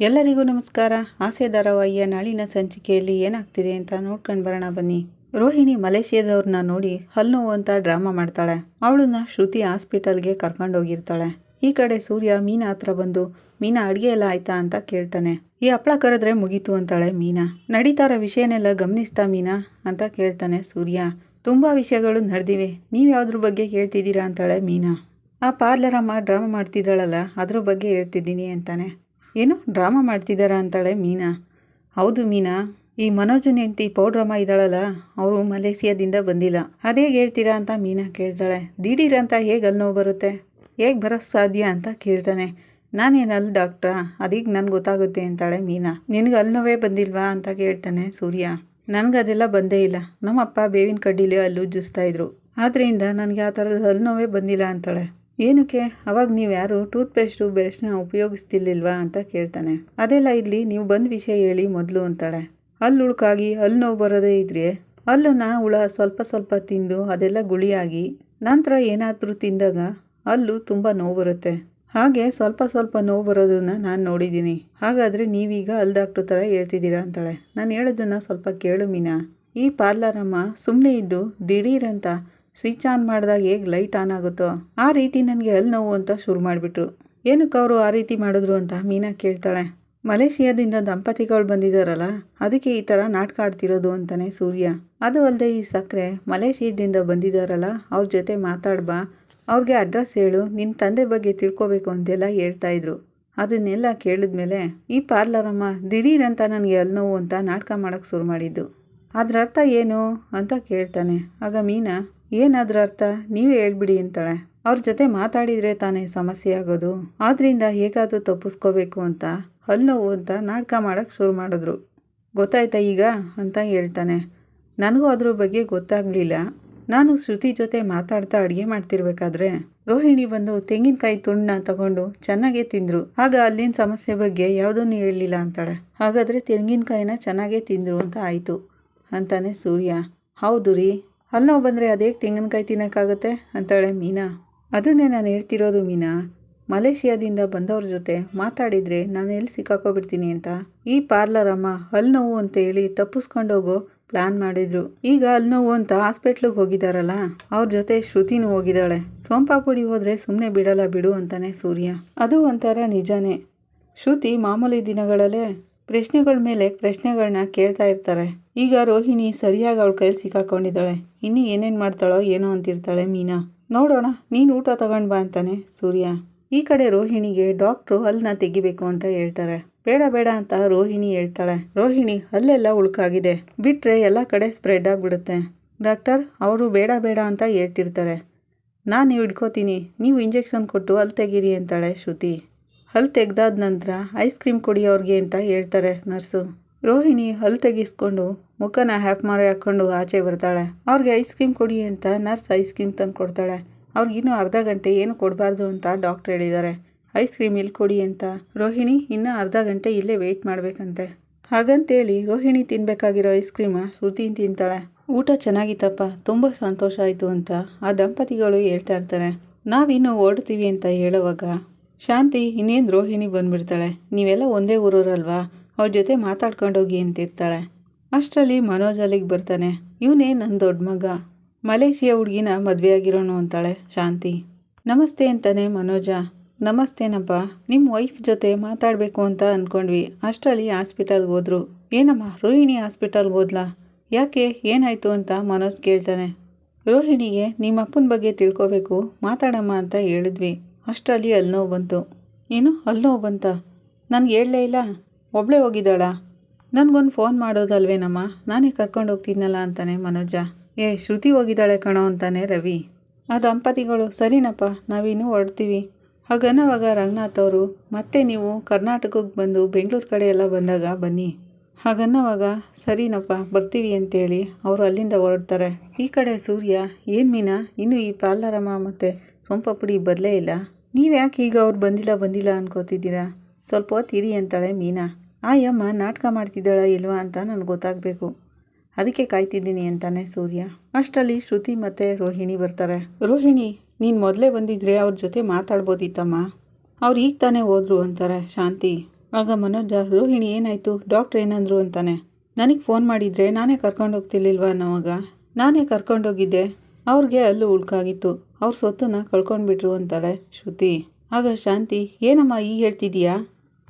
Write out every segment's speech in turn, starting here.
ಎಲ್ಲರಿಗೂ ನಮಸ್ಕಾರ. ಆಸೆ ಧಾರಾವಾಹಿಯ ನಾಳಿನ ಸಂಚಿಕೆಯಲ್ಲಿ ಏನಾಗ್ತಿದೆ ಅಂತ ನೋಡ್ಕೊಂಡು ಬರೋಣ ಬನ್ನಿ. ರೋಹಿಣಿ ಮಲೇಷಿಯಾದವ್ರನ್ನ ನೋಡಿ ಹಲ್ಲು ನೋವು ಅಂತ ಡ್ರಾಮಾ ಮಾಡ್ತಾಳೆ. ಅವಳನ್ನ ಶ್ರುತಿ ಹಾಸ್ಪಿಟಲ್ಗೆ ಕರ್ಕೊಂಡು ಹೋಗಿರ್ತಾಳೆ. ಈ ಕಡೆ ಸೂರ್ಯ ಮೀನಾ ಹತ್ರ ಬಂದು, ಮೀನಾ, ಅಡುಗೆ ಎಲ್ಲ ಆಯ್ತಾ? ಅಂತ ಕೇಳ್ತಾನೆ. ಈ ಹಪ್ಪಳ ಕರೆದ್ರೆ ಮುಗೀತು, ಅಂತಾಳೆ ಮೀನಾ. ನಡೀತಾರ ವಿಷಯನೆಲ್ಲ ಗಮನಿಸ್ತಾ ಮೀನಾ? ಅಂತ ಕೇಳ್ತಾನೆ ಸೂರ್ಯ. ತುಂಬ ವಿಷಯಗಳು ನಡೆದಿವೆ. ನೀವು ಯಾವ್ದ್ರ ಬಗ್ಗೆ ಕೇಳ್ತಿದ್ದೀರಾ? ಅಂತಾಳೆ ಮೀನಾ. ಆ ಪಾರ್ಲರ್ ಅಮ್ಮ ಡ್ರಾಮಾ ಮಾಡ್ತಿದ್ದಾಳಲ್ಲ, ಅದ್ರ ಬಗ್ಗೆ ಹೇಳ್ತಿದ್ದೀನಿ, ಅಂತಾನೆ. ಏನು ಡ್ರಾಮಾ ಮಾಡ್ತಿದ್ದಾರಾ ಅಂತಾಳೆ ಮೀನಾ. ಹೌದು ಮೀನಾ, ಈ ಮನೋಜನ್ ಹೆಂಡತಿ ಪೌಡ್ರಮ್ಮ ಇದ್ದಾಳಲ್ಲ, ಅವರು ಮಲೇಷಿಯಾದಿಂದ ಬಂದಿಲ್ಲ. ಅದೇ ಹೇಳ್ತೀರಾ ಅಂತ ಮೀನಾ ಕೇಳ್ತಾಳೆ. ದಿಢೀರ್ ಅಂತ ಹೇಗೆ ಅಲ್ಲಿ ನೋವು ಬರುತ್ತೆ? ಹೇಗೆ ಬರೋಕ್ಕೆ ಸಾಧ್ಯ ಅಂತ ಕೇಳ್ತಾನೆ. ನಾನೇನು ಅಲ್ಲಿ ಡಾಕ್ಟ್ರಾ? ಅದೀಗ ನನಗೆ ಗೊತ್ತಾಗುತ್ತೆ ಅಂತಾಳೆ ಮೀನಾ. ನಿನಗೆ ಅಲ್ಲಿ ನೋವೇ ಬಂದಿಲ್ವಾ ಅಂತ ಕೇಳ್ತಾನೆ ಸೂರ್ಯ. ನನಗೆ ಅದೆಲ್ಲ ಬಂದೇ ಇಲ್ಲ. ನಮ್ಮಪ್ಪ ಬೇವಿನ ಕಡ್ಡಿಲಿ ಅಲ್ಲಿ ಉಜ್ಜಿಸ್ತಾ ಇದ್ರು. ಆದ್ದರಿಂದ ನನಗೆ ಆ ಥರದ ಹಲ್ಲು ನೋವೇ ಬಂದಿಲ್ಲ ಅಂತಾಳೆ. ಏನಕ್ಕೆ? ಅವಾಗ ನೀವು ಯಾರು? ಟೂತ್ ಪೇಸ್ಟು ಬ್ರಷ್ನ ಉಪಯೋಗಿಸ್ತಿರ್ಲಿಲ್ವಾ ಅಂತ ಕೇಳ್ತಾನೆ. ಅದೆಲ್ಲ ಇರಲಿ, ನೀವು ಬಂದ ವಿಷಯ ಹೇಳಿ ಮೊದಲು ಅಂತಾಳೆ. ಹಲ್ಲು ಉಳ್ಕಾಗಿ ಹಲ್ಲು ನೋವು ಬರೋದೇ ಇದ್ರೆ? ಹಲ್ಲುನ ಹುಳ ಸ್ವಲ್ಪ ಸ್ವಲ್ಪ ತಿಂದು ಅದೆಲ್ಲ ಗುಳಿಯಾಗಿ, ನಂತರ ಏನಾದರೂ ತಿಂದಾಗ ಹಲ್ಲು ತುಂಬ ನೋವು ಬರುತ್ತೆ. ಹಾಗೆ ಸ್ವಲ್ಪ ಸ್ವಲ್ಪ ನೋವು ಬರೋದನ್ನ ನಾನು ನೋಡಿದ್ದೀನಿ. ಹಾಗಾದರೆ ನೀವೀಗ ಅಲ್ ಡಾಕ್ಟ್ರ್ ಥರ ಹೇಳ್ತಿದ್ದೀರಾ ಅಂತಾಳೆ. ನಾನು ಹೇಳೋದನ್ನು ಸ್ವಲ್ಪ ಕೇಳು ಮೀನಾ. ಈ ಪಾರ್ಲರ್ ಅಮ್ಮ ಸುಮ್ಮನೆ ಇದ್ದು ದಿಢೀರಂತ ಸ್ವಿಚ್ ಆನ್ ಮಾಡಿದಾಗ ಹೇಗೆ ಲೈಟ್ ಆನ್ ಆಗುತ್ತೋ ಆ ರೀತಿ ನನಗೆ ಹಲ್ಲು ನೋವು ಅಂತ ಶುರು ಮಾಡಿಬಿಟ್ರು. ಏನಕ್ಕೆ ಅವರು ಆ ರೀತಿ ಮಾಡಿದ್ರು ಅಂತ ಮೀನಾ ಕೇಳ್ತಾಳೆ. ಮಲೇಷಿಯಾದಿಂದ ದಂಪತಿಗಳು ಬಂದಿದ್ದಾರಲ್ಲ ಅದಕ್ಕೆ ಈ ಥರ ನಾಟಕ ಆಡ್ತಿರೋದು ಅಂತಾನೆ ಸೂರ್ಯ. ಅದು ಅಲ್ಲದೆ ಈ ಸಕ್ಕರೆ ಮಲೇಷಿಯಾದಿಂದ ಬಂದಿದ್ದಾರಲ್ಲ ಅವ್ರ ಜೊತೆ ಮಾತಾಡ್ಬಾ ಅವ್ರಿಗೆ ಅಡ್ರೆಸ್ ಹೇಳು ನಿನ್ನ ತಂದೆ ಬಗ್ಗೆ ತಿಳ್ಕೊಬೇಕು ಅಂತೆಲ್ಲ ಹೇಳ್ತಾ ಇದ್ರು. ಅದನ್ನೆಲ್ಲ ಕೇಳಿದ್ಮೇಲೆ ಈ ಪಾರ್ಲರಮ್ಮ ದಿಢೀರಂತ ನನಗೆ ಅಲ್ಲಿ ನೋವು ಅಂತ ನಾಟಕ ಮಾಡೋಕ್ಕೆ ಶುರು ಮಾಡಿದ್ದು. ಅದರ ಅರ್ಥ ಏನು? ಅಂತ ಕೇಳ್ತಾನೆ. ಆಗ ಮೀನಾ ಏನಾದ್ರ ಅರ್ಥ? ನೀವೇ ಹೇಳ್ಬಿಡಿ ಅಂತಾಳೆ. ಅವ್ರ ಜೊತೆ ಮಾತಾಡಿದರೆ ತಾನೇ ಸಮಸ್ಯೆ ಆಗೋದು. ಆದ್ದರಿಂದ ಹೇಗಾದರೂ ತಪ್ಪಿಸ್ಕೋಬೇಕು ಅಂತ ಹಲ್ಲು ನೋವು ಅಂತ ನಾಟಕ ಮಾಡೋಕ್ಕೆ ಶುರು ಮಾಡಿದ್ರು. ಗೊತ್ತಾಯ್ತಾ ಈಗ? ಅಂತ ಹೇಳ್ತಾನೆ. ನನಗೂ ಅದ್ರ ಬಗ್ಗೆ ಗೊತ್ತಾಗಲಿಲ್ಲ. ನಾನು ಶ್ರುತಿ ಜೊತೆ ಮಾತಾಡ್ತಾ ಅಡುಗೆ ಮಾಡ್ತಿರ್ಬೇಕಾದ್ರೆ ರೋಹಿಣಿ ಬಂದು ತೆಂಗಿನಕಾಯಿ ತುಂಡನ್ನ ತಗೊಂಡು ಚೆನ್ನಾಗೇ ತಿಂದರು. ಆಗ ಅಲ್ಲಿನ ಸಮಸ್ಯೆ ಬಗ್ಗೆ ಯಾವುದನ್ನು ಹೇಳಲಿಲ್ಲ ಅಂತಾಳೆ. ಹಾಗಾದರೆ ತೆಂಗಿನಕಾಯಿನ ಚೆನ್ನಾಗೇ ತಿಂದರು ಅಂತ ಆಯಿತು ಅಂತಾನೆ ಸೂರ್ಯ. ಹೌದು ರೀ. ಹಲ್ಲು ನೋವು ಬಂದರೆ ಅದೇ ತೆಂಗಿನಕಾಯಿ ತಿನ್ನೋಕ್ಕಾಗುತ್ತೆ? ಅಂತಾಳೆ ಮೀನಾ. ಅದನ್ನೇ ನಾನು ಹೇಳ್ತಿರೋದು ಮೀನಾ. ಮಲೇಷಿಯಾದಿಂದ ಬಂದವ್ರ ಜೊತೆ ಮಾತಾಡಿದರೆ ನಾನು ಎಲ್ಲಿ ಸಿಕ್ಕಾಕೋಬಿಡ್ತೀನಿ ಅಂತ. ಈ ಪಾರ್ಲರ್ ಅಮ್ಮ ಹಲ್ಲು ನೋವು ಅಂತ ಹೇಳಿ ತಪ್ಪಿಸ್ಕೊಂಡೋಗೋ ಪ್ಲ್ಯಾನ್ ಮಾಡಿದ್ರು. ಈಗ ಅಲ್ಲಿ ನೋವು ಅಂತ ಹಾಸ್ಪಿಟ್ಲಿಗೆ ಹೋಗಿದ್ದಾರಲ್ಲ ಅವ್ರ ಜೊತೆ ಶ್ರುತಿನೂ ಹೋಗಿದ್ದಾಳೆ ಸೋಂಪಾಪುಡಿ ಹೋದರೆ ಸುಮ್ಮನೆ ಬಿಡಲ್ಲ ಬಿಡು ಅಂತಾನೆ ಸೂರ್ಯ. ಅದು ಒಂಥರ ನಿಜಾನೇ. ಶ್ರುತಿ ಮಾಮೂಲಿ ದಿನಗಳಲ್ಲೇ ಪ್ರಶ್ನೆಗಳ ಮೇಲೆ ಪ್ರಶ್ನೆಗಳನ್ನ ಕೇಳ್ತಾ ಇರ್ತಾರೆ. ಈಗ ರೋಹಿಣಿ ಸರಿಯಾಗಿ ಅವಳ ಕೈಲಿ ಸಿಕ್ಕಾಕೊಂಡಿದ್ದಾಳೆ. ಇನ್ನು ಏನೇನು ಮಾಡ್ತಾಳೋ ಏನೋ ಅಂತಿರ್ತಾಳೆ ಮೀನಾ. ನೋಡೋಣ, ನೀನು ಊಟ ತಗೊಂಡು ಬಾ ಅಂತಾನೆ ಸೂರ್ಯ. ಈ ಕಡೆ ರೋಹಿಣಿಗೆ ಡಾಕ್ಟ್ರು ಹಲ್ಲನ್ನ ತೆಗಿಬೇಕು ಅಂತ ಹೇಳ್ತಾರೆ. ಬೇಡ ಬೇಡ ಅಂತ ರೋಹಿಣಿ ಹೇಳ್ತಾಳೆ. ರೋಹಿಣಿ ಹಲ್ಲೆಲ್ಲ ಉಳುಕಾಗಿದೆ. ಬಿಟ್ಟರೆ ಎಲ್ಲ ಕಡೆ ಸ್ಪ್ರೆಡ್ ಆಗಿಬಿಡುತ್ತೆ. ಡಾಕ್ಟರ್, ಅವರು ಬೇಡ ಬೇಡ ಅಂತ ಹೇಳ್ತಿರ್ತಾರೆ. ನಾನು ಹಿಡ್ಕೋತೀನಿ. ನೀವು ಇಂಜೆಕ್ಷನ್ ಕೊಟ್ಟು ಅಲ್ಲಿ ತೆಗೀರಿ ಅಂತಾಳೆ ಶ್ರುತಿ. ಹಲ್ಲು ತೆಗೆದಾದ ನಂತರ ಐಸ್ ಕ್ರೀಮ್ ಕೊಡಿ ಅವ್ರಿಗೆ ಅಂತ ಹೇಳ್ತಾರೆ ನರ್ಸು. ರೋಹಿಣಿ ಹಲ್ಲು ತೆಗೆಸ್ಕೊಂಡು ಮುಖನ ಹ್ಯಾಪ್ ಮಾರಿ ಹಾಕ್ಕೊಂಡು ಆಚೆ ಬರ್ತಾಳೆ. ಅವ್ರಿಗೆ ಐಸ್ ಕ್ರೀಮ್ ಕೊಡಿ ಅಂತ ನರ್ಸ್ ಐಸ್ ಕ್ರೀಮ್ ತಂದು ಕೊಡ್ತಾಳೆ. ಅವ್ರಿಗಿನ್ನೂ ಅರ್ಧ ಗಂಟೆ ಏನು ಕೊಡಬಾರ್ದು ಅಂತ ಡಾಕ್ಟ್ರ್ ಹೇಳಿದ್ದಾರೆ. ಐಸ್ ಕ್ರೀಮ್ ಇಲ್ಲಿ ಕೊಡಿ ಅಂತ ರೋಹಿಣಿ ಇನ್ನೂ ಅರ್ಧ ಗಂಟೆ ಇಲ್ಲೇ ವೆಯ್ಟ್ ಮಾಡಬೇಕಂತೆ. ಹಾಗಂತೇಳಿ ರೋಹಿಣಿ ತಿನ್ನಬೇಕಾಗಿರೋ ಐಸ್ ಕ್ರೀಮ ಶ್ರುತಿ ತಿಂತಾಳೆ. ಊಟ ಚೆನ್ನಾಗಿತ್ತಪ್ಪ, ತುಂಬ ಸಂತೋಷ ಆಯಿತು ಅಂತ ಆ ದಂಪತಿಗಳು ಹೇಳ್ತಾ ಇರ್ತಾರೆ. ನಾವಿನ್ನೂ ಓಡ್ತೀವಿ ಅಂತ ಹೇಳುವಾಗ ಶಾಂತಿ, ಇನ್ನೇನು ರೋಹಿಣಿ ಬಂದ್ಬಿಡ್ತಾಳೆ? ನೀವೆಲ್ಲ ಒಂದೇ ಊರೋರಲ್ವಾ ಅವ್ರ ಜೊತೆ ಮಾತಾಡ್ಕೊಂಡೋಗಿ ಅಂತಿರ್ತಾಳೆ. ಅಷ್ಟರಲ್ಲಿ ಮನೋಜ್ ಅಲ್ಲಿಗೆ ಬರ್ತಾನೆ. ಇವನೇ ನನ್ನ ದೊಡ್ಡ ಮಗ. ಮಲೇಷಿಯಾ ಹುಡುಗಿನ ಮದುವೆ ಆಗಿರೋನು ಅಂತಾಳೆ ಶಾಂತಿ. ನಮಸ್ತೆ ಅಂತಾನೆ ಮನೋಜ. ನಮಸ್ತೇನಪ್ಪ ನಿಮ್ಮ ವೈಫ್ ಜೊತೆ ಮಾತಾಡಬೇಕು ಅಂತ ಅಂದ್ಕೊಂಡ್ವಿ ಅಷ್ಟರಲ್ಲಿ ಹಾಸ್ಪಿಟಲ್ಗೆ ಹೋದ್ರು. ಏನಮ್ಮ, ರೋಹಿಣಿ ಹಾಸ್ಪಿಟಲ್ಗೆ ಹೋದ್ಲಾ? ಯಾಕೆ, ಏನಾಯಿತು ಅಂತ ಮನೋಜ್ ಕೇಳ್ತಾನೆ. ರೋಹಿಣಿಗೆ ನಿಮ್ಮ ಅಪ್ಪನ ಬಗ್ಗೆ ತಿಳ್ಕೊಬೇಕು, ಮಾತಾಡಮ್ಮ ಅಂತ ಹೇಳಿದ್ವಿ. ಅಷ್ಟರಲ್ಲಿ ಅಲ್ಲಿ ಬಂತು. ಏನು? ಅಲ್ಲಿ ಬಂತ? ನನಗೆ ಹೇಳಲೇ ಇಲ್ಲ. ಒಬ್ಬಳೇ ಹೋಗಿದ್ದಾಳ. ನನಗೊಂದು ಫೋನ್ ಮಾಡೋದಲ್ವೇನಮ್ಮ? ನಾನೇ ಕರ್ಕೊಂಡು ಹೋಗ್ತಿದ್ನಲ್ಲ ಅಂತಾನೆ ಮನೋಜ. ಏ, ಶ್ರುತಿ ಹೋಗಿದ್ದಾಳೆ ಕಣೋ ಅಂತಾನೆ ರವಿ. ಆ ದಂಪತಿಗಳು. ಸರಿನಪ್ಪ, ನಾವಿನ್ನೂ ಹೊರಡ್ತೀವಿ. ಹಾಗನ್ನವಾಗ ರಂಗನಾಥ್ ಅವರು, ಮತ್ತೆ ನೀವು ಕರ್ನಾಟಕಕ್ಕೆ ಬಂದು ಬೆಂಗಳೂರು ಕಡೆ ಎಲ್ಲ ಬಂದಾಗ ಬನ್ನಿ. ಹಾಗನ್ನವಾಗ, ಸರಿನಪ್ಪ, ಬರ್ತೀವಿ ಅಂತೇಳಿ ಅವರು ಅಲ್ಲಿಂದ ಹೊರಡ್ತಾರೆ. ಈ ಕಡೆ ಸೂರ್ಯ, ಏನು ಮೀನಾ? ಇನ್ನೂ ಈ ಪಾರ್ಲರಮ್ಮ ಮತ್ತು ಸೊಂಪಪುಡಿ ಬರಲೇ ಇಲ್ಲ. ನೀವು ಯಾಕೆ ಈಗ ಅವ್ರು ಬಂದಿಲ್ಲ ಬಂದಿಲ್ಲ ಅನ್ಕೋತಿದ್ದೀರಾ? ಸ್ವಲ್ಪ ಹೊತ್ತು ಇರಿ ಅಂತಾಳೆ ಮೀನಾ. ಆ ಯಮ್ಮ ನಾಟಕ ಮಾಡ್ತಿದ್ದಾಳ ಇಲ್ವಾ ಅಂತ ನನಗೆ ಗೊತ್ತಾಗಬೇಕು. ಅದಕ್ಕೆ ಕಾಯ್ತಿದ್ದೀನಿ ಅಂತಾನೆ ಸೂರ್ಯ. ಅಷ್ಟರಲ್ಲಿ ಶ್ರುತಿ ಮತ್ತು ರೋಹಿಣಿ ಬರ್ತಾರೆ. ರೋಹಿಣಿ, ನೀನು ಮೊದಲೇ ಬಂದಿದ್ರೆ ಅವ್ರ ಜೊತೆ ಮಾತಾಡ್ಬೋದಿತ್ತಮ್ಮ. ಅವ್ರು ಈಗ ತಾನೇ ಹೋದರು ಅಂತಾರೆ ಶಾಂತಿ. ಆಗ ಮನೋಜ, ರೋಹಿಣಿ ಏನಾಯಿತು? ಡಾಕ್ಟ್ರ್ ಏನಂದ್ರು ಅಂತಾನೆ. ನನಗೆ ಫೋನ್ ಮಾಡಿದರೆ ನಾನೇ ಕರ್ಕೊಂಡು ಹೋಗ್ತಿರ್ಲಿಲ್ವಾ ಅನ್ನೋವಾಗ ನಾನೇ ಕರ್ಕೊಂಡೋಗಿದ್ದೆ ಅವ್ರಿಗೆ ಅಲ್ಲೂ ಉಳ್ಕಾಗಿತ್ತು. ಅವ್ರ ಸೊತ್ತನ್ನ ಕಳ್ಕೊಂಡ್ಬಿಟ್ರು ಅಂತಾಳೆ ಶ್ರುತಿ. ಆಗ ಶಾಂತಿ, ಏನಮ್ಮ ಈಗ ಹೇಳ್ತಿದೀಯಾ?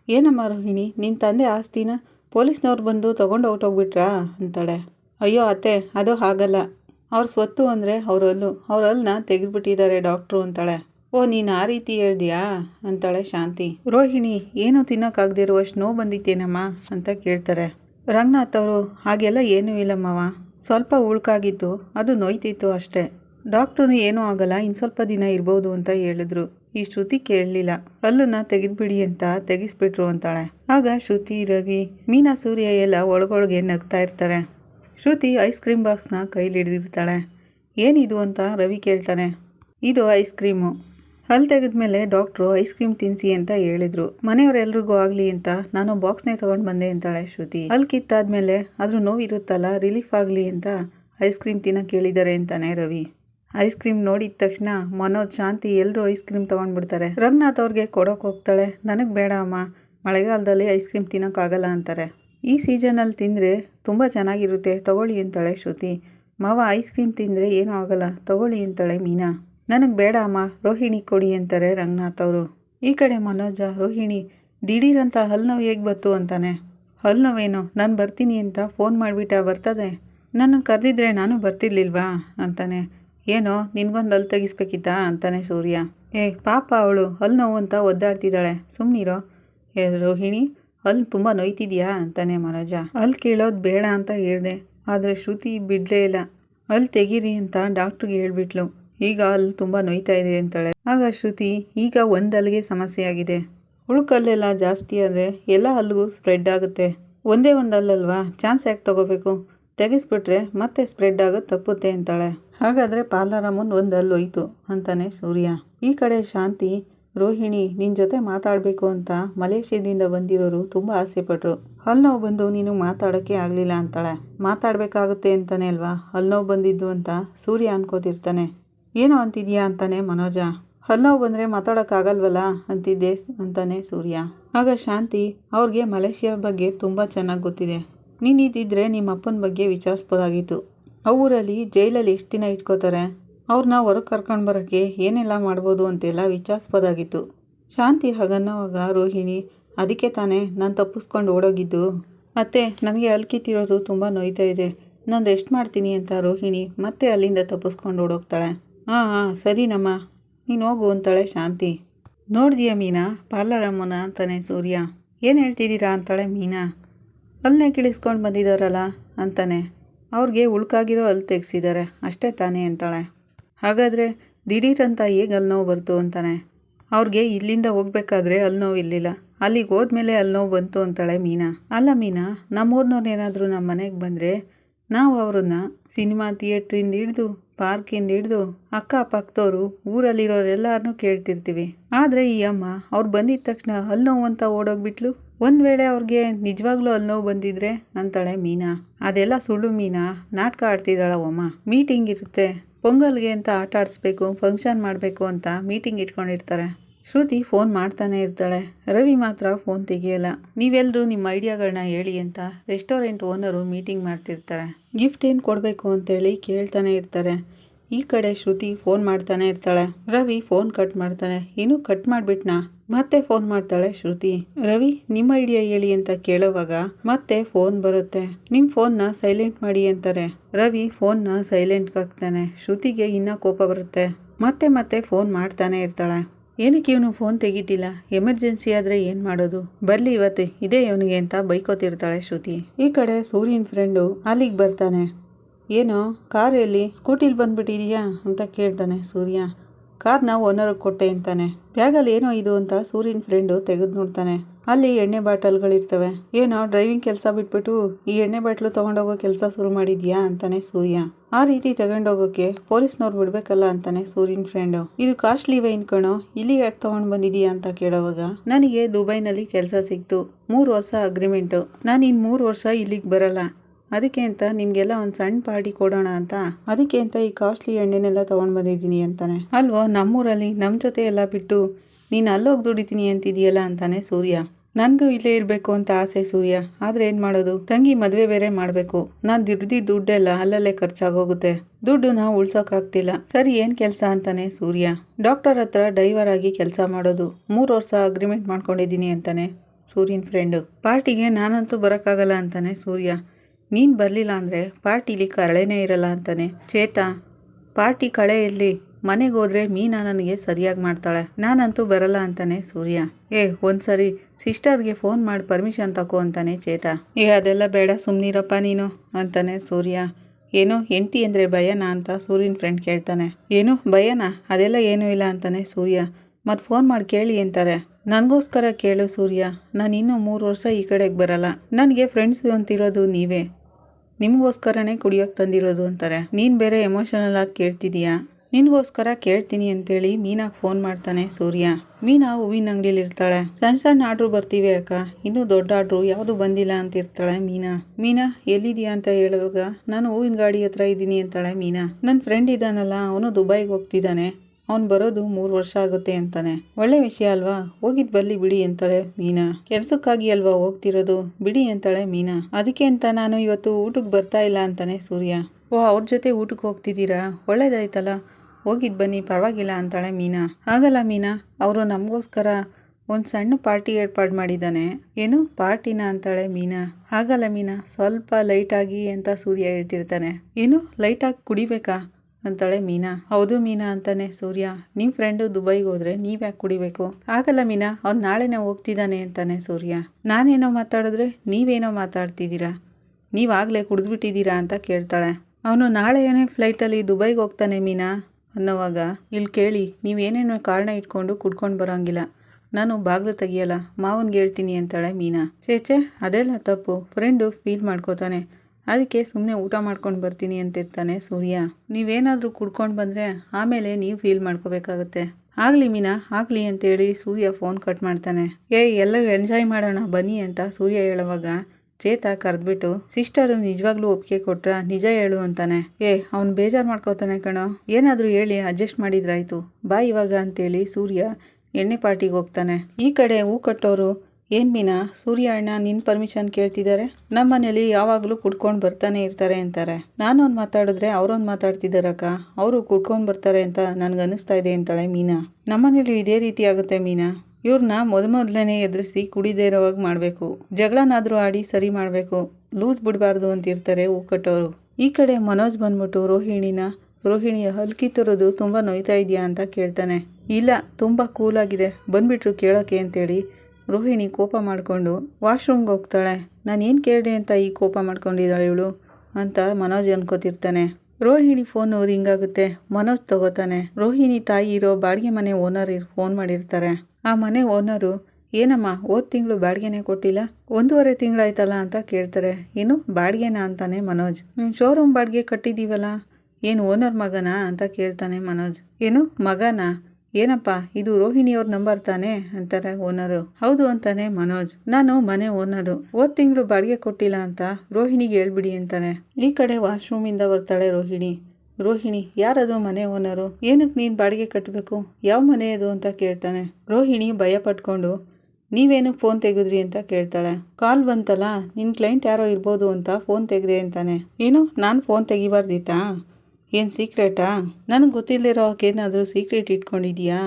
ಏನಮ್ಮ ರೋಹಿಣಿ ನಿಮ್ಮ ತಂದೆ ಆಸ್ತಿನ ಪೊಲೀಸ್ನವ್ರು ಬಂದು ತೊಗೊಂಡು ಹೋಗ್ಬಿಟ್ರಾ ಅಂತಾಳೆ. ಅಯ್ಯೋ ಅತ್ತೆ, ಅದು ಹಾಗಲ್ಲ. ಅವ್ರ ಸ್ವತ್ತು ಅಂದರೆ ಅವರಲ್ಲೂ ಅವರಲ್ಲನ್ನ ತೆಗೆದ್ಬಿಟ್ಟಿದ್ದಾರೆ ಡಾಕ್ಟ್ರು, ಅಂತಾಳೆ. ಓ, ನೀನು ಆ ರೀತಿ ಹೇಳ್ದ್ಯಾ? ಅಂತಾಳೆ ಶಾಂತಿ. ರೋಹಿಣಿ, ಏನೂ ತಿನ್ನೋಕ್ಕಾಗದಿರುವಷ್ಟು ನೋವು ಬಂದಿತ್ತೇನಮ್ಮ? ಅಂತ ಕೇಳ್ತಾರೆ. ರಂಗನಾಥ್ ಅವರು ಹಾಗೆಲ್ಲ ಏನೂ ಇಲ್ಲಮ್ಮವ ಸ್ವಲ್ಪ ಉಳುಕಾಗಿತ್ತು ಅದು ನೋಯ್ತಿತ್ತು ಅಷ್ಟೇ. ಡಾಕ್ಟ್ರು ಏನೂ ಆಗಲ್ಲ ಇನ್ನು ಸ್ವಲ್ಪ ದಿನ ಇರ್ಬೋದು ಅಂತ ಹೇಳಿದ್ರು. ಈ ಶ್ರುತಿ ಕೇಳಲಿಲ್ಲ. ಹಲ್ಲನ್ನ ತೆಗೆದ್ಬಿಡಿ ಅಂತ ತೆಗೆಸ್ಬಿಟ್ರು ಅಂತಾಳೆ. ಆಗ ಶ್ರುತಿ, ರವಿ, ಮೀನಾ, ಸೂರ್ಯ ಎಲ್ಲ ಒಳಗೊಳಗೆ ನಗ್ತಾ ಇರ್ತಾರೆ. ಶ್ರುತಿ ಐಸ್ ಕ್ರೀಮ್ ಬಾಕ್ಸ್ನ ಕೈಲಿ ಹಿಡಿದಿರ್ತಾಳೆ ಏನಿದು? ಅಂತ ರವಿ ಕೇಳ್ತಾನೆ. ಇದು ಐಸ್ ಕ್ರೀಮು. ಹಲ್ಲು ತೆಗೆದ್ಮೇಲೆ ಡಾಕ್ಟ್ರು ಐಸ್ ಕ್ರೀಮ್ ತಿನ್ಸಿ ಅಂತ ಹೇಳಿದ್ರು. ಮನೆಯವರೆಲ್ರಿಗೂ ಆಗಲಿ ಅಂತ ನಾನು ಬಾಕ್ಸ್ನೇ ತೊಗೊಂಡು ಬಂದೆ ಅಂತಾಳೆ ಶ್ರುತಿ. ಹಲ್ ಕಿತ್ತಾದ್ಮೇಲೆ ಅದ್ರ ನೋವಿರುತ್ತಲ್ಲ, ರಿಲೀಫ್ ಆಗಲಿ ಅಂತ ಐಸ್ ಕ್ರೀಮ್ ತಿನ್ನೋಕೆ ಹೇಳಿದ್ದಾರೆ ಅಂತಾನೆ ರವಿ. ಐಸ್ ಕ್ರೀಮ್ ನೋಡಿದ ತಕ್ಷಣ ಮನೋಜ್, ಶಾಂತಿ ಎಲ್ಲರೂ ಐಸ್ ಕ್ರೀಮ್ ತೊಗೊಂಡ್ಬಿಡ್ತಾರೆ ರಂಗನಾಥ್ ಅವ್ರಿಗೆ ಕೊಡೋಕೆ ಹೋಗ್ತಾಳೆ. ನನಗೆ ಬೇಡ ಅಮ್ಮ, ಮಳೆಗಾಲದಲ್ಲಿ ಐಸ್ ಕ್ರೀಮ್ ತಿನ್ನೋಕ್ಕಾಗಲ್ಲ ಅಂತಾರೆ. ಈ ಸೀಸನಲ್ಲಿ ತಿಂದರೆ ತುಂಬ ಚೆನ್ನಾಗಿರುತ್ತೆ, ತಗೊಳ್ಳಿ ಅಂತಾಳೆ ಶ್ರುತಿ. ಮಾವ, ಐಸ್ ಕ್ರೀಮ್ ತಿಂದರೆ ಏನೂ ಆಗಲ್ಲ, ತಗೊಳ್ಳಿ ಅಂತಾಳೆ ಮೀನಾ. ನನಗೆ ಬೇಡ ಅಮ್ಮ, ರೋಹಿಣಿ ಕೊಡಿ ಅಂತಾರೆ ರಂಗನಾಥ್ ಅವರು. ಈ ಕಡೆ ಮನೋಜ, ರೋಹಿಣಿ, ದಿಢೀರಂತ ಹಲ್ನೋವು ನೋವು ಹೇಗೆ ಬತ್ತು ಅಂತಾನೆ. ಹಲ್ಲು ನೋವೇನು ನಾನು ಬರ್ತೀನಿ ಅಂತ ಫೋನ್ ಮಾಡಿಬಿಟ್ಟ ಬರ್ತದೆ. ನನ್ನನ್ನು ಕರೆದಿದ್ರೆ ನಾನು ಬರ್ತಿರ್ಲಿಲ್ವಾ ಅಂತಾನೆ. ಏನೋ, ನಿನ್ಗೊಂದು ಹಲ್ಲು ತೆಗಿಸ್ಬೇಕಿತ್ತಾ ಅಂತಾನೆ ಸೂರ್ಯ. ಏ, ಪಾಪ ಅವಳು ಹಲ್ಲು ಅಂತ ಒದ್ದಾಡ್ತಿದ್ದಾಳೆ. ಸುಮ್ಮನಿರೋ ಏ, ರೋಹಿಣಿ ಹಲ್ಲು ತುಂಬ ನೋಯ್ತಿದ್ಯಾ ಅಂತಾನೆ ಮನೋಜ. ಹಲ್ಲು ಕೇಳೋದು ಬೇಡ ಅಂತ ಹೇಳಿದೆ. ಆದರೆ ಶ್ರುತಿ ಬಿಡಲೇ ಇಲ್ಲ. ಹಲ್ಲು ತೆಗೀರಿ ಅಂತ ಡಾಕ್ಟ್ರಿಗೆ ಹೇಳ್ಬಿಟ್ಲು. ಈಗ ಅಲ್ಲಿ ತುಂಬ ನೋಯ್ತಾ ಇದೆ ಅಂತಾಳೆ. ಆಗ ಶ್ರುತಿ, ಈಗ ಒಂದಲ್ಲಿಗೆ ಸಮಸ್ಯೆ ಆಗಿದೆ. ಉಳುಕಲ್ಲೆಲ್ಲ ಜಾಸ್ತಿ ಆದರೆ ಎಲ್ಲ ಹಲ್ಲಿಗೂ ಸ್ಪ್ರೆಡ್ ಆಗುತ್ತೆ. ಒಂದೇ ಒಂದು ಅಲ್ಲಲ್ವಾ ಚಾನ್ಸ್ ಯಾಕೆ ತಗೋಬೇಕು? ತೆಗೆಸ್ಬಿಟ್ರೆ ಮತ್ತೆ ಸ್ಪ್ರೆಡ್ ಆಗೋದು ತಪ್ಪುತ್ತೆ ಅಂತಾಳೆ. ಹಾಗಾದರೆ ಪಾಲಾರಾಮನ್ ಒಂದು ಅಲ್ಲಿ ಹೋಯ್ತು ಅಂತಾನೆ ಸೂರ್ಯ. ಈ ಕಡೆ ಶಾಂತಿ, ರೋಹಿಣಿ ನಿನ್ನ ಜೊತೆ ಮಾತಾಡಬೇಕು ಅಂತ ಮಲೇಷ್ಯಾದಿಂದ ಬಂದಿರೋರು ತುಂಬ ಆಸೆಪಟ್ಟರು ಅಲ್ಲಿ ನೋವು ಬಂದು ನೀನು ಮಾತಾಡೋಕ್ಕೆ ಆಗಲಿಲ್ಲ ಅಂತಾಳೆ. ಮಾತಾಡಬೇಕಾಗುತ್ತೆ ಅಂತಾನೆ ಅಲ್ವಾ? ಹಲ್ನೋವು ನೋವು ಬಂದಿದ್ದು ಅಂತ ಸೂರ್ಯ ಅನ್ಕೋತಿರ್ತಾನೆ. ಏನೋ ಅಂತಿದ್ಯಾ ಅಂತಾನೆ ಮನೋಜ. ಹಲ್ಲೋ ಬಂದರೆ ಮಾತಾಡೋಕ್ಕಾಗಲ್ವಲ್ಲ? ಅಂತಿದ್ದೆ ಅಂತಾನೆ ಸೂರ್ಯ. ಆಗ ಶಾಂತಿ, ಅವ್ರಿಗೆ ಮಲೇಷಿಯಾ ಬಗ್ಗೆ ತುಂಬ ಚೆನ್ನಾಗಿ ಗೊತ್ತಿದೆ. ನೀನು ಇದ್ದಿದ್ರೆ ನಿಮ್ಮ ಅಪ್ಪನ ಬಗ್ಗೆ ವಿಚಾರಿಸ್ಬೋದಾಗಿತ್ತು. ಅವರಲ್ಲಿ ಜೈಲಲ್ಲಿ ಎಷ್ಟು ದಿನ ಇಟ್ಕೋತಾರೆ. ಅವ್ರನ್ನ ಹೊರಗೆ ಕರ್ಕೊಂಡು ಬರೋಕ್ಕೆ ಏನೆಲ್ಲ ಮಾಡ್ಬೋದು ಅಂತೆಲ್ಲ ವಿಚಾರಿಸ್ಬೋದಾಗಿತ್ತು. ಶಾಂತಿ ಹಾಗನ್ನೋವಾಗ ರೋಹಿಣಿ, ಅದಕ್ಕೆ ತಾನೇ ನಾನು ತಪ್ಪಿಸ್ಕೊಂಡು ಓಡೋಗಿದ್ದು. ಮತ್ತೆ ನನಗೆ ಅಲ್ಕಿತ್ತಿರೋದು ತುಂಬ ನೋಯ್ತಾ ಇದೆ. ನಾನು ರೆಸ್ಟ್ ಮಾಡ್ತೀನಿ ಅಂತ ರೋಹಿಣಿ ಮತ್ತೆ ಅಲ್ಲಿಂದ ತಪ್ಪಿಸ್ಕೊಂಡು ಓಡೋಗ್ತಾಳೆ. ಹಾಂ ಹಾಂ ಸರಿನಮ್ಮ ನೀನು ಹೋಗು ಅಂತಾಳೆ ಶಾಂತಿ. ನೋಡಿದೀಯ ಮೀನಾ? ಪಾರ್ಲರ್ ಅಮ್ಮನ ಅಂತಾನೆ ಸೂರ್ಯ. ಏನು ಹೇಳ್ತಿದ್ದೀರಾ ಅಂತಾಳೆ ಮೀನಾ. ಅಲ್ಲೇ ಕಿಳಿಸ್ಕೊಂಡು ಬಂದಿದ್ದಾರಲ್ಲ ಅಂತಾನೆ. ಅವ್ರಿಗೆ ಉಳ್ಕಾಗಿರೋ ಅಲ್ಲಿ ತೆಗೆಸಿದ್ದಾರೆ ಅಷ್ಟೇ ತಾನೇ ಅಂತಾಳೆ. ಹಾಗಾದರೆ ದಿಢೀರಂತ ಹೇಗೆ ಅಲ್ಲಿ ನೋವು ಬರ್ತು ಅಂತಾನೆ. ಅವ್ರಿಗೆ ಇಲ್ಲಿಂದ ಹೋಗ್ಬೇಕಾದ್ರೆ ಅಲ್ಲಿ ನೋವು ಇರಲಿಲ್ಲ. ಅಲ್ಲಿಗೆ ಹೋದ್ಮೇಲೆ ಅಲ್ಲಿ ನೋವು ಬಂತು ಅಂತಾಳೆ ಮೀನಾ. ಅಲ್ಲ ಮೀನಾ, ನಮ್ಮೂರ್ನವ್ರು ಏನಾದರೂ ನಮ್ಮ ಮನೆಗೆ ಬಂದರೆ ನಾವು ಅವ್ರನ್ನ ಸಿನಿಮಾ ಥಿಯೇಟ್ರಿಂದ ಹಿಡ್ದು ಪಾರ್ಕಿಂದ ಹಿಡಿದು ಅಕ್ಕಪಕ್ಕದವರು ಊರಲ್ಲಿರೋರೆಲ್ಲರನ್ನೂ ಕೇಳ್ತಿರ್ತೀವಿ. ಆದರೆ ಈ ಅಮ್ಮ ಅವ್ರು ಬಂದಿದ ತಕ್ಷಣ ಅಲ್ಲಿ ನೋವು ಅಂತ ಓಡೋಗ್ಬಿಟ್ಲು. ಒಂದು ವೇಳೆ ಅವ್ರಿಗೆ ನಿಜವಾಗ್ಲೂ ಅಲ್ಲಿ ಬಂದಿದ್ರೆ ಅಂತಾಳೆ ಮೀನಾ. ಅದೆಲ್ಲ ಸುಳ್ಳು ಮೀನಾ. ನಾಟಕ ಆಡ್ತಿದ್ದಾಳವಮ್ಮ ಮೀಟಿಂಗ್ ಇರುತ್ತೆ. ಪೊಂಗಲ್ಗೆ ಅಂತ ಆಟ ಆಡಿಸ್ಬೇಕು ಫಂಕ್ಷನ್ ಮಾಡಬೇಕು ಅಂತ ಮೀಟಿಂಗ್ ಇಟ್ಕೊಂಡಿರ್ತಾರೆ. ಶ್ರುತಿ ಫೋನ್ ಮಾಡ್ತಾನೆ ಇರ್ತಾಳೆ. ರವಿ ಮಾತ್ರ ಫೋನ್ ತೆಗಿಯಲ್ಲ. ನೀವೆಲ್ಲರೂ ನಿಮ್ಮ ಐಡಿಯಾಗಳನ್ನ ಹೇಳಿ ಅಂತ ರೆಸ್ಟೋರೆಂಟ್ ಓನರು ಮೀಟಿಂಗ್ ಮಾಡ್ತಿರ್ತಾರೆ. ಗಿಫ್ಟ್ ಏನು ಕೊಡಬೇಕು ಅಂತೇಳಿ ಕೇಳ್ತಾನೆ ಇರ್ತಾರೆ. ಈ ಕಡೆ ಶ್ರುತಿ ಫೋನ್ ಮಾಡ್ತಾನೆ ಇರ್ತಾಳೆ. ರವಿ ಫೋನ್ ಕಟ್ ಮಾಡ್ತಾನೆ. ಇನ್ನು ಕಟ್ ಮಾಡಿಬಿಟ್ನಾ? ಮತ್ತೆ ಫೋನ್ ಮಾಡ್ತಾಳೆ ಶ್ರುತಿ. ರವಿ, ನಿಮ್ಮ ಐಡಿಯಾ ಹೇಳಿ ಅಂತ ಕೇಳುವಾಗ ಮತ್ತೆ ಫೋನ್ ಬರುತ್ತೆ. ನಿಮ್ಮ ಫೋನ್ನ ಸೈಲೆಂಟ್ ಮಾಡಿ ಅಂತಾರೆ. ರವಿ ಫೋನ್ನ ಸೈಲೆಂಟ್ ಹಾಕ್ತಾನೆ. ಶ್ರುತಿಗೆ ಇನ್ನೂ ಕೋಪ ಬರುತ್ತೆ. ಮತ್ತೆ ಮತ್ತೆ ಫೋನ್ ಮಾಡ್ತಾನೆ ಇರ್ತಾಳೆ. ಏನಕ್ಕೆ ಇವನು ಫೋನ್ ತೆಗಿತಿಲ್ಲ? ಎಮರ್ಜೆನ್ಸಿ ಆದರೆ ಏನು ಮಾಡೋದು? ಬರಲಿ ಇವತ್ತು. ಇದೇ ಇವನಿಗೆ ಅಂತ ಬೈಕೋತಿರ್ತಾಳೆ ಶ್ರುತಿ. ಈ ಕಡೆ ಸೂರ್ಯನ ಫ್ರೆಂಡು ಅಲ್ಲಿಗೆ ಬರ್ತಾನೆ. ಏನೋ? ಕಾರ್ ಎಲ್ಲಿ? ಸ್ಕೂಟಿಲಿ ಬಂದ್ಬಿಟ್ಟಿದೀಯಾ? ಅಂತ ಕೇಳ್ತಾನೆ ಸೂರ್ಯ. ಕಾರ್ನ ಓನರ್ಗೆ ಕೊಟ್ಟೆ ಅಂತಾನೆ. ಬ್ಯಾಗಲ್ಲಿ ಏನೋ ಇದು ಅಂತ ಸೂರ್ಯನ ಫ್ರೆಂಡು ತೆಗೆದು ನೋಡ್ತಾನೆ. ಅಲ್ಲಿ ಎಣ್ಣೆ ಬಾಟಲ್ಗಳಿರ್ತವೆ. ಏನೋ ಡ್ರೈವಿಂಗ್ ಕೆಲಸ ಬಿಟ್ಬಿಟ್ಟು ಈ ಎಣ್ಣೆ ಬಾಟ್ಲು ತೊಗೊಂಡೋಗೋ ಕೆಲಸ ಶುರು ಮಾಡಿದ್ಯಾ? ಅಂತಾನೆ ಸೂರ್ಯ. ಆ ರೀತಿ ತಗೊಂಡೋಗೋಕೆ ಪೊಲೀಸ್ನವ್ರು ಬಿಡ್ಬೇಕಲ್ಲ? ಅಂತಾನೆ ಸೂರ್ಯನ ಫ್ರೆಂಡು ಇದು ಕಾಸ್ಟ್ಲಿ ವೈನ್ ಕಣೋ ಇಲ್ಲಿ ಯಾಕೆ ತಗೊಂಡ್ ಬಂದಿದೀಯಾ ಅಂತ ಕೇಳೋವಾಗ ನನಗೆ ದುಬೈನಲ್ಲಿ ಕೆಲಸ ಸಿಕ್ತು. ಮೂರು ವರ್ಷ ಅಗ್ರಿಮೆಂಟು ನಾನು ಇನ್ನು ಮೂರು ವರ್ಷ ಇಲ್ಲಿಗೆ ಬರಲ್ಲ. ಅದಕ್ಕೆ ಅಂತ ನಿಮಗೆಲ್ಲ ಒಂದು ಸಣ್ಣ ಪಾರ್ಟಿ ಕೊಡೋಣ ಅಂತ? ಅದಕ್ಕೆ ಅಂತ ಈ ಕಾಸ್ಟ್ಲಿ ಎಣ್ಣೆನೆಲ್ಲ ತಗೊಂಡ್ ಬಂದಿದ್ದೀನಿ ಅಂತಾನೆ. ಅಲ್ವೋ, ನಮ್ಮೂರಲ್ಲಿ ನಮ್ಮ ಜೊತೆ ಎಲ್ಲ ಬಿಟ್ಟು ನೀನು ಅಲ್ಲೋಗಿ ದುಡಿತೀನಿ ಅಂತಿದೆಯಲ್ಲ ಅಂತಾನೆ ಸೂರ್ಯ. ನನಗೂ ಇಲ್ಲೇ ಇರಬೇಕು ಅಂತ ಆಸೆ ಸೂರ್ಯ. ಆದರೆ ಏನು ಮಾಡೋದು? ತಂಗಿ ಮದುವೆ ಬೇರೆ ಮಾಡಬೇಕು. ನಾನು ದುಡ್ದಿ ದುಡ್ಡೆಲ್ಲ ಅಲ್ಲಲ್ಲೇ ಖರ್ಚಾಗೋಗುತ್ತೆ. ದುಡ್ಡು ನಾವು ಉಳ್ಸೋಕ್ಕಾಗ್ತಿಲ್ಲ ಸರಿ, ಏನು ಕೆಲಸ ಅಂತಾನೆ ಸೂರ್ಯ. ಡಾಕ್ಟರ್ ಹತ್ರ ಡೈವರ್ ಆಗಿ ಕೆಲಸ ಮಾಡೋದು. ಮೂರು ವರ್ಷ ಅಗ್ರಿಮೆಂಟ್ ಮಾಡ್ಕೊಂಡಿದ್ದೀನಿ ಅಂತಾನೆ ಸೂರ್ಯನ ಫ್ರೆಂಡು ಪಾರ್ಟಿಗೆ ನಾನಂತೂ ಬರೋಕ್ಕಾಗಲ್ಲ ಅಂತಾನೆ ಸೂರ್ಯ. ನೀನು ಬರಲಿಲ್ಲ ಅಂದರೆ ಪಾರ್ಟಿಲಿ ಕಳೆನೇ ಇರಲ್ಲ ಅಂತಾನೆ. ಚೇತಾ, ಪಾರ್ಟಿ ಕಳೆಯಲ್ಲಿ ಮನೆಗೆ ಹೋದರೆ ಮೀನಾ ನನಗೆ ಸರಿಯಾಗಿ ಮಾಡ್ತಾಳೆ. ನಾನಂತೂ ಬರಲ್ಲ ಅಂತಾನೆ ಸೂರ್ಯ. ಏ, ಒಂದ್ಸರಿ ಸಿಸ್ಟರ್ಗೆ ಫೋನ್ ಮಾಡಿ ಪರ್ಮಿಷನ್ ತಕೋ ಅಂತಾನೆ ಚೇತಾ. ಏ, ಅದೆಲ್ಲ ಬೇಡ ಸುಮ್ಮನಿರಪ್ಪ ನೀನು, ಅಂತಾನೆ ಸೂರ್ಯ. ಏನು ಹೆಂಡ್ತಿ ಅಂದರೆ ಭಯನಾ ಅಂತ ಸೂರ್ಯನ ಫ್ರೆಂಡ್ ಕೇಳ್ತಾನೆ. ಏನು ಭಯನಾ, ಅದೆಲ್ಲ ಏನೂ ಇಲ್ಲ ಅಂತಾನೆ ಸೂರ್ಯ. ಮತ್ತು ಫೋನ್ ಮಾಡಿ ಕೇಳಿ ಅಂತಾರೆ. ನನಗೋಸ್ಕರ ಕೇಳು ಸೂರ್ಯ, ನಾನು ಇನ್ನೂ ಮೂರು ವರ್ಷ ಈ ಕಡೆಗೆ ಬರಲ್ಲ. ನನಗೆ ಫ್ರೆಂಡ್ಸು ಅಂತಿರೋದು ನೀವೇ. ನಿಮಗೋಸ್ಕರನೇ ಕುಡಿಯೋಕ್ಕೆ ತಂದಿರೋದು ಅಂತಾರೆ. ನೀನು ಬೇರೆ ಎಮೋಷನಲ್ ಆಗಿ ಕೇಳ್ತಿದೀಯಾ? ನಿನಗೋಸ್ಕರ ಕೇಳ್ತೀನಿ ಅಂತೇಳಿ ಮೀನಾಗೆ ಫೋನ್ ಮಾಡ್ತಾನೆ ಸೂರ್ಯ. ಮೀನಾ ಹೂವಿನ ಅಂಗಡಿಲಿ ಇರ್ತಾಳೆ. ಸಣ್ಣ ಸಣ್ಣ ಆರ್ಡ್ರು ಬರ್ತೀವಿ ಅಕ್ಕ. ಇನ್ನೂ ದೊಡ್ಡ ಆರ್ಡ್ರು ಯಾವುದು ಬಂದಿಲ್ಲ ಅಂತ ಇರ್ತಾಳೆ ಮೀನಾ. ಮೀನಾ, ಎಲ್ಲಿದೆಯಾ ಅಂತ ಹೇಳುವಾಗ, ನಾನು ಹೂವಿನ ಗಾಡಿ ಹತ್ರ ಇದ್ದೀನಿ ಅಂತಾಳೆ ಮೀನಾ. ನನ್ನ ಫ್ರೆಂಡ್ ಇದ್ದಾನಲ್ಲ ಅವನು ದುಬೈಗೆ ಹೋಗ್ತಿದ್ದಾನೆ ಅವ್ನು ಬರೋದು ಮೂರು ವರ್ಷ ಆಗುತ್ತೆ ಅಂತಾನೆ. ಒಳ್ಳೆ ವಿಷಯ ಅಲ್ವಾ? ಹೋಗಿದ್ ಬಲ್ಲಿ ಬಿಡಿ ಅಂತಾಳೆ ಮೀನಾ. ಕೆಲ್ಸಕ್ಕಾಗಿ ಅಲ್ವಾ ಹೋಗ್ತಿರೋದು? ಬಿಡಿ ಅಂತಾಳೆ ಮೀನಾ. ಅದಕ್ಕೆ ಅಂತ ನಾನು ಇವತ್ತು ಊಟಕ್ಕೆ ಬರ್ತಾ ಇಲ್ಲ ಅಂತಾನೆ ಸೂರ್ಯ. ಓ, ಅವ್ರ ಜೊತೆ ಊಟಕ್ಕೆ ಹೋಗ್ತಿದ್ದೀರಾ? ಒಳ್ಳೇದಾಯ್ತಲ್ಲ. ಹೋಗಿದ್ ಬನ್ನಿ, ಪರವಾಗಿಲ್ಲ ಅಂತಾಳೆ ಮೀನಾ. ಆಗಲ್ಲ ಮೀನಾ, ಅವರು ನಮಗೋಸ್ಕರ ಒಂದು ಸಣ್ಣ ಪಾರ್ಟಿ ಏರ್ಪಾಡು ಮಾಡಿದ್ದಾನೆ ಏನು? ಪಾರ್ಟಿನ ಅಂತಾಳೆ ಮೀನಾ. ಹಾಗಲ್ಲ ಮೀನಾ, ಸ್ವಲ್ಪ ಲೈಟಾಗಿ ಅಂತ ಸೂರ್ಯ ಹೇಳ್ತಿರ್ತಾನೆ. ಏನು? ಲೈಟಾಗಿ ಕುಡಿಬೇಕಾ? ಅಂತಾಳೆ ಮೀನಾ. ಹೌದು ಮೀನಾ ಅಂತಾನೆ ಸೂರ್ಯ. ನಿಮ್ಮ ಫ್ರೆಂಡು ದುಬೈಗೆ ಹೋದ್ರೆ ನೀವ್ಯಾಕೆ ಕುಡಿಬೇಕು? ಆಗಲ್ಲ ಮೀನಾ, ಅವ್ನು ನಾಳೆನೇ ಹೋಗ್ತಿದ್ದಾನೆ ಅಂತಾನೆ ಸೂರ್ಯ. ನಾನೇನೋ ಮಾತಾಡಿದ್ರೆ ನೀವೇನೋ ಮಾತಾಡ್ತಿದ್ದೀರಾ? ನೀವಾಗಲೇ ಕುಡಿದ್ಬಿಟ್ಟಿದ್ದೀರಾ ಅಂತ ಕೇಳ್ತಾಳೆ. ಅವನು ನಾಳೆನೇ ಫ್ಲೈಟಲ್ಲಿ ದುಬೈಗೆ ಹೋಗ್ತಾನೆ ಮೀನಾ ಅನ್ನೋವಾಗ ಇಲ್ಲಿ ಕೇಳಿ ನೀವೇನೇನೋ ಕಾರಣ ಇಟ್ಕೊಂಡು ಕುಡ್ಕೊಂಡು ಬರೋಂಗಿಲ್ಲ. ನಾನು ಬಾಗ್ಲು ತೆಗಿಯಲ್ಲ, ಮಾವನ್ಗೆ ಹೇಳ್ತೀನಿ ಅಂತಾಳೆ ಮೀನಾ. ಚೇಚೆ ಅದೆಲ್ಲ ತಪ್ಪು. ಫ್ರೆಂಡು ಫೀಲ್ ಮಾಡ್ಕೋತಾನೆ. ಅದಕ್ಕೆ ಸುಮ್ಮನೆ ಊಟ ಮಾಡ್ಕೊಂಡು ಬರ್ತೀನಿ ಅಂತಿರ್ತಾನೆ ಸೂರ್ಯ. ನೀವೇನಾದರೂ ಕುಡ್ಕೊಂಡು ಬಂದರೆ ಆಮೇಲೆ ನೀವು ಫೀಲ್ ಮಾಡ್ಕೋಬೇಕಾಗುತ್ತೆ. ಆಗಲಿ ಮೀನಾ, ಆಗಲಿ ಅಂತೇಳಿ ಸೂರ್ಯ ಫೋನ್ ಕಟ್ ಮಾಡ್ತಾನೆ. ಏ ಎಲ್ಲರೂ ಎಂಜಾಯ್ ಮಾಡೋಣ, ಬನ್ನಿ ಅಂತ ಸೂರ್ಯ ಹೇಳುವಾಗ ಚೇತ ಕರೆದ್ಬಿಟ್ಟು ಸಿಸ್ಟರು ನಿಜವಾಗ್ಲೂ ಒಪ್ಪಿಗೆ ಕೊಟ್ರ ನಿಜ ಹೇಳು ಅಂತಾನೆ. ಏ, ಅವ್ನು ಬೇಜಾರು ಮಾಡ್ಕೋತಾನೆ ಕಣೋ. ಏನಾದರೂ ಹೇಳಿ ಅಡ್ಜಸ್ಟ್ ಮಾಡಿದ್ರಾಯ್ತು. ಬಾ ಇವಾಗ ಅಂತೇಳಿ ಸೂರ್ಯ ಎಣ್ಣೆ ಪಾರ್ಟಿಗೆ ಹೋಗ್ತಾನೆ. ಈ ಕಡೆ ಹೂ ಕಟ್ಟೋರು ಏನ್ ಮೀನಾ? ಸೂರ್ಯ ಅಣ್ಣ ನಿನ್ ಪರ್ಮಿಷನ್ ಕೇಳ್ತಿದ್ದಾರೆ ನಮ್ಮ ಮನೇಲಿ ಯಾವಾಗಲೂ ಕುಡ್ಕೊಂಡು ಬರ್ತಾನೆ ಇರ್ತಾರೆ ಅಂತಾರೆ. ನಾನೊಂದು ಮಾತಾಡಿದ್ರೆ ಅವ್ರೊಂದು ಮಾತಾಡ್ತಿದ್ದಾರಕ್ಕ ಅವರು ಕುಡ್ಕೊಂಡು ಬರ್ತಾರೆ ಅಂತ ನನಗೆ ಅನಿಸ್ತಾ ಇದೆ ಅಂತಾಳೆ ಮೀನಾ. ನಮ್ಮನೇಲಿ ಇದೇ ರೀತಿ ಆಗುತ್ತೆ ಮೀನಾ. ಇವ್ರನ್ನ ಮೊದಮೊದಲನೇ ಎದುರಿಸಿ ಕುಡಿದೇ ಇರೋವಾಗ ಮಾಡಬೇಕು. ಜಗಳನಾದರೂ ಆಡಿ ಸರಿ ಮಾಡಬೇಕು. ಲೂಸ್ ಬಿಡಬಾರ್ದು ಅಂತಿರ್ತಾರೆ ಹೂ ಕಟ್ಟೋರು ಈ ಕಡೆ ಮನೋಜ್ ಬಂದ್ಬಿಟ್ಟು ರೋಹಿಣಿನ, ರೋಹಿಣಿಯ ಹಲ್ಕಿ ತರೋದು ತುಂಬ ನೋಯ್ತಾ ಇದೆಯಾ ಅಂತ ಕೇಳ್ತಾನೆ. ಇಲ್ಲ, ತುಂಬ ಕೂಲಾಗಿದೆ. ಬಂದ್ಬಿಟ್ರು ಕೇಳೋಕೆ ಅಂತೇಳಿ ರೋಹಿಣಿ ಕೋಪ ಮಾಡಿಕೊಂಡು ವಾಶ್ರೂಮ್ಗೆ ಹೋಗ್ತಾಳೆ. ನಾನು ಏನು ಕೇಳಿದೆ ಅಂತ ಈ ಕೋಪ ಮಾಡ್ಕೊಂಡಿದ್ದಾಳೆ ಇವಳು? ಅಂತ ಮನೋಜ್ ಅನ್ಕೋತಿರ್ತಾನೆ. ರೋಹಿಣಿ ಫೋನು ರಿಂಗ್ ಆಗುತ್ತೆ ಮನೋಜ್ ತಗೋತಾನೆ. ರೋಹಿಣಿ ತಾಯಿ ಇರೋ ಬಾಡಿಗೆ ಮನೆ ಓನರ್ ಫೋನ್ ಮಾಡಿರ್ತಾರೆ. ಆ ಮನೆ ಓನರು, ಏನಮ್ಮ, ಹೋದ ತಿಂಗಳು ಬಾಡಿಗೆನೇ ಕೊಟ್ಟಿಲ್ಲ? ಒಂದೂವರೆ ತಿಂಗಳಾಯ್ತಲ್ಲ ಅಂತ ಕೇಳ್ತಾರೆ. ಏನು ಬಾಡಿಗೆನಾ ಅಂತಾನೆ ಮನೋಜ್. ಶೋರೂಮ್ ಬಾಡಿಗೆ ಕಟ್ಟಿದ್ದೀವಲ್ಲ, ಏನು ಓನರ್ ಮಗನಾ? ಅಂತ ಕೇಳ್ತಾನೆ ಮನೋಜ್. ಏನು, ಮಗನಾ? ಏನಪ್ಪ, ಇದು ರೋಹಿಣಿಯವ್ರ ನಂಬರ್ ತಾನೇ? ಅಂತಾರೆ ಓನರು. ಹೌದು ಅಂತಾನೆ ಮನೋಜ್. ನಾನು ಮನೆ ಓನರು. ಹೋದ ತಿಂಗಳು ಬಾಡಿಗೆ ಕೊಟ್ಟಿಲ್ಲ ಅಂತ ರೋಹಿಣಿಗೆ ಹೇಳ್ಬಿಡಿ ಅಂತಾನೆ. ಈ ಕಡೆ ವಾಶ್ರೂಮಿಂದ ಬರ್ತಾಳೆ ರೋಹಿಣಿ. ರೋಹಿಣಿ, ಯಾರದು ಮನೆ ಓನರು? ಏನಕ್ಕೆ ನೀನು ಬಾಡಿಗೆ ಕಟ್ಟಬೇಕು ಯಾವ ಮನೆ ಅದು ಅಂತ ಕೇಳ್ತಾನೆ. ರೋಹಿಣಿ ಭಯ ಪಟ್ಕೊಂಡು ನೀವೇನು ಫೋನ್ ತೆಗೆದ್ರಿ ಅಂತ ಕೇಳ್ತಾಳೆ. ಕಾಲ್ ಬಂತಲ್ಲ ನಿನ್ನ ಕ್ಲೈಂಟ್ ಯಾರೋ ಇರ್ಬೋದು ಅಂತ ಫೋನ್ ತೆಗೆದೆ ಅಂತಾನೆ. ಏನು, ನಾನು ಫೋನ್ ತೆಗಿಬಾರ್ದಿತ್ತಾ? ಏನು ಸೀಕ್ರೆಟಾ ನನಗೆ ಗೊತ್ತಿಲ್ಲದಿರೋ ಏನಾದರೂ ಸೀಕ್ರೆಟ್ ಇಟ್ಕೊಂಡಿದ್ಯಾ?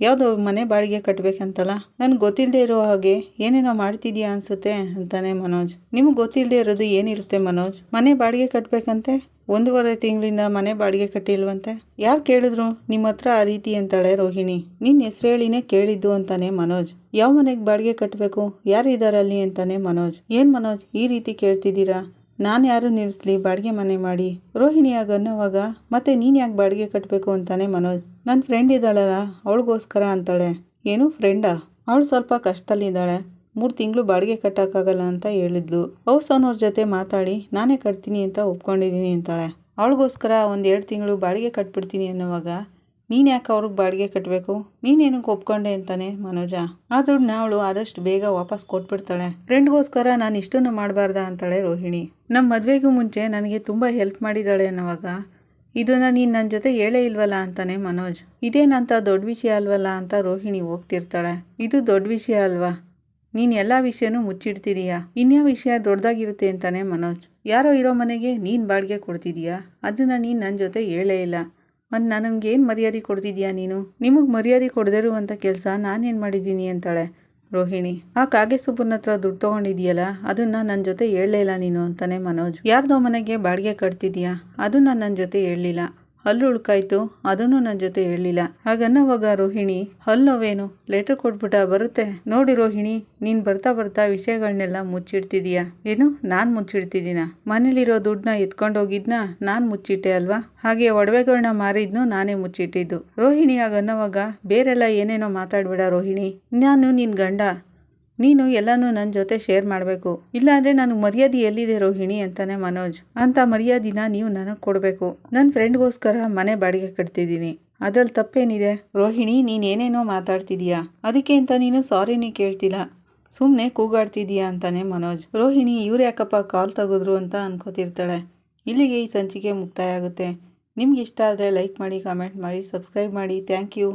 ಯಾವುದೋ ಮನೆ ಬಾಡಿಗೆ ಕಟ್ಟಬೇಕಂತಲ್ಲ ನನಗೆ ಗೊತ್ತಿಲ್ಲದೆ ಇರೋ ಹಾಗೆ ಏನೇನೋ ಮಾಡ್ತಿದ್ಯಾ ಅನ್ಸುತ್ತೆ ಅಂತಾನೆ ಮನೋಜ್. ನಿಮಗೆ ಗೊತ್ತಿಲ್ಲದೆ ಇರೋದು ಏನಿರುತ್ತೆ ಮನೋಜ್? ಮನೆ ಬಾಡಿಗೆ ಕಟ್ಟಬೇಕಂತೆ ಒಂದೂವರೆ ತಿಂಗಳಿಂದ ಮನೆ ಬಾಡಿಗೆ ಕಟ್ಟಿಲ್ವಂತೆ? ಯಾರು ಕೇಳಿದ್ರು? ನಿಮ್ಮ ಹತ್ರ ಆ ರೀತಿ ಅಂತಾಳೆ ರೋಹಿಣಿ. ನಿನ್ನ ಹೆಸರು ಹೇಳಿನೇ ಕೇಳಿದ್ದು ಅಂತಾನೆ ಮನೋಜ್. ಯಾವ ಮನೆಗೆ ಬಾಡಿಗೆ ಕಟ್ಟಬೇಕು ಯಾರಿದ್ದಾರೆ ಅಲ್ಲಿ ಅಂತಾನೆ ಮನೋಜ್. ಏನು ಮನೋಜ್, ಈ ರೀತಿ ಕೇಳ್ತಿದ್ದೀರಾ? ನಾನು ಯಾರು ನಿಲ್ಲಿಸ್ಲಿ, ಬಾಡಿಗೆ ಮನೆ ಮಾಡಿ. ರೋಹಿಣಿಯಾಗ ಅನ್ನೋವಾಗ, ಮತ್ತೆ ನೀನು ಯಾಕೆ ಬಾಡಿಗೆ ಕಟ್ಟಬೇಕು ಅಂತಾನೆ ಮನೋಜ್. ನನ್ನ ಫ್ರೆಂಡ್ ಇದ್ದಾಳಲ್ಲ, ಅವಳಿಗೋಸ್ಕರ ಅಂತಾಳೆ. ಏನು ಫ್ರೆಂಡಾ ಅವಳು ಸ್ವಲ್ಪ ಕಷ್ಟದಲ್ಲಿದ್ದಾಳೆ. ಮೂರು ತಿಂಗಳು ಬಾಡಿಗೆ ಕಟ್ಟೋಕ್ಕಾಗಲ್ಲ ಅಂತ ಹೇಳಿದ್ಲು. ಹೌಸ್ ಓನರ್ ಜೊತೆ ಮಾತಾಡಿ, ನಾನೇ ಕಟ್ತೀನಿ ಅಂತ ಒಪ್ಕೊಂಡಿದ್ದೀನಿ ಅಂತಾಳೆ. ಅವಳಿಗೋಸ್ಕರ ಒಂದು ಎರಡು ತಿಂಗಳು ಬಾಡಿಗೆ ಕಟ್ಬಿಡ್ತೀನಿ ಅನ್ನೋವಾಗ ನೀನು ಯಾಕೆ ಅವ್ರಿಗೆ ಬಾಡಿಗೆ ಕಟ್ಟಬೇಕು ನೀನೇನಕ್ಕೆ ಒಪ್ಕೊಂಡೆ ಅಂತಾನೆ ಮನೋಜ. ಆ ದುಡ್ಡನ್ನ ಅವಳು ಆದಷ್ಟು ಬೇಗ ವಾಪಸ್ ಕೊಟ್ಬಿಡ್ತಾಳೆ. ಫ್ರೆಂಡ್ಗೋಸ್ಕರ ನಾನು ಇಷ್ಟನ್ನು ಮಾಡಬಾರ್ದ ಅಂತಾಳೆ ರೋಹಿಣಿ. ನಮ್ಮ ಮದುವೆಗೂ ಮುಂಚೆ ನನಗೆ ತುಂಬ ಹೆಲ್ಪ್ ಮಾಡಿದ್ದಾಳೆ ಅನ್ನೋವಾಗ, ಇದನ್ನ ನೀನು ನನ್ನ ಜೊತೆ ಹೇಳೇ ಇಲ್ವಲ್ಲ ಅಂತಾನೆ ಮನೋಜ್. ಇದೇನಂತ ದೊಡ್ಡ ವಿಷಯ ಅಲ್ವಲ್ಲ ಅಂತ ರೋಹಿಣಿ ಹೋಗ್ತಿರ್ತಾಳೆ. ಇದು ದೊಡ್ಡ ವಿಷಯ ಅಲ್ವಾ? ನೀನು ಎಲ್ಲ ವಿಷಯನೂ ಮುಚ್ಚಿಡ್ತಿದೀಯಾ? ಇನ್ಯಾವ ವಿಷಯ ದೊಡ್ಡದಾಗಿರುತ್ತೆ ಅಂತಾನೆ ಮನೋಜ್. ಯಾರೋ ಇರೋ ಮನೆಗೆ ನೀನು ಬಾಡಿಗೆ ಕೊಡ್ತಿದೀಯಾ? ಅದನ್ನು ನೀನು ನನ್ನ ಜೊತೆ ಹೇಳೇ ಇಲ್ಲ. ಮತ್ತು ನನಗೇನು ಮರ್ಯಾದೆ ಕೊಡ್ತಿದ್ಯಾ ನೀನು? ನಿಮಗೆ ಮರ್ಯಾದೆ ಕೊಡದೇ ಅಂತ ಕೆಲಸ ನಾನೇನು ಮಾಡಿದ್ದೀನಿ ಅಂತಾಳೆ ರೋಹಿಣಿ. ಆ ಕಾಗೆ ಹತ್ರ ದುಡ್ಡು ತಗೊಂಡಿದ್ಯಲ್ಲ, ಅದನ್ನ ನನ್ನ ಜೊತೆ ಹೇಳಲೇ ಇಲ್ಲ ನೀನು ಅಂತಾನೆ ಮನೋಜ್. ಯಾರ್ದೋ ಮನೆಗೆ ಬಾಡಿಗೆ ಕಟ್ತಿದ್ಯಾ, ಅದನ್ನ ನನ್ನ ಜೊತೆ ಹೇಳಲಿಲ್ಲ. ಹಲ್ಲು ಉಳ್ಕಾಯ್ತು. ಅದನ್ನು ನನ್ನ ಜೊತೆ ಹೇಳಿಲ್ಲ ಹಾಗನ್ನೋವಾಗ ರೋಹಿಣಿ ಹಲ್ಲೋವೇನು ಲೆಟರ್ ಕೊಟ್ಬಿಟ್ಟ ಬರುತ್ತೆ. ನೋಡಿ ರೋಹಿಣಿ, ನೀನು ಬರ್ತಾ ಬರ್ತಾ ವಿಷಯಗಳನ್ನೆಲ್ಲ ಮುಚ್ಚಿಡ್ತಿದೀಯ? ಏನು? ನಾನು ಮುಚ್ಚಿಡ್ತಿದ್ದೀನ? ಮನೇಲಿರೋ ದುಡ್ಡನ್ನ ಎತ್ಕೊಂಡೋಗಿದ್ನ ನಾನು ಮುಚ್ಚಿಟ್ಟೆ ಅಲ್ವಾ? ಹಾಗೆ ಒಡವೆಗಳನ್ನ ಮಾರಿದ್ನು ನಾನೇ ಮುಚ್ಚಿಟ್ಟಿದ್ದು. ರೋಹಿಣಿ ಹಾಗನ್ನೋವಾಗ, ಬೇರೆಲ್ಲ ಏನೇನೋ ಮಾತಾಡ್ಬೇಡ ರೋಹಿಣಿ. ನಾನು ನಿನ್ನ ಗಂಡ. ನೀನು ಎಲ್ಲನೂ ನನ್ನ ಜೊತೆ ಶೇರ್ ಮಾಡಬೇಕು. ಇಲ್ಲಾಂದರೆ ನನಗೆ ಮರ್ಯಾದೆ ಎಲ್ಲಿದೆ ರೋಹಿಣಿ ಅಂತಾನೆ ಮನೋಜ್. ಅಂತ ಮರ್ಯಾದಿನ ನೀವು ನನಗೆ ಕೊಡಬೇಕು. ನನ್ನ ಫ್ರೆಂಡ್ಗೋಸ್ಕರ ಮನೆ ಬಾಡಿಗೆ ಕಟ್ತಿದ್ದೀನಿ. ಅದ್ರಲ್ಲಿ ತಪ್ಪೇನಿದೆ? ರೋಹಿಣಿ, ನೀನೇನೇನೋ ಮಾತಾಡ್ತಿದೀಯಾ? ಅದಕ್ಕೆ ಅಂತ ನೀನು ಸಾರಿನೇ ಕೇಳ್ತಿಲ್ಲ. ಸುಮ್ಮನೆ ಕೂಗಾಡ್ತಿದೀಯಾ ಅಂತಾನೆ ಮನೋಜ್. ರೋಹಿಣಿ, ಇವ್ರು ಯಾಕಪ್ಪ ಕಾಲ್ ತೆಗೆದ್ರು ಅಂತ ಅನ್ಕೋತಿರ್ತಾಳೆ. ಇಲ್ಲಿಗೆ ಈ ಸಂಚಿಕೆ ಮುಕ್ತಾಯ ಆಗುತ್ತೆ. ನಿಮ್ಗೆ ಇಷ್ಟ ಆದರೆ ಲೈಕ್ ಮಾಡಿ ಕಾಮೆಂಟ್ ಮಾಡಿ ಸಬ್ಸ್ಕ್ರೈಬ್ ಮಾಡಿ. Thank you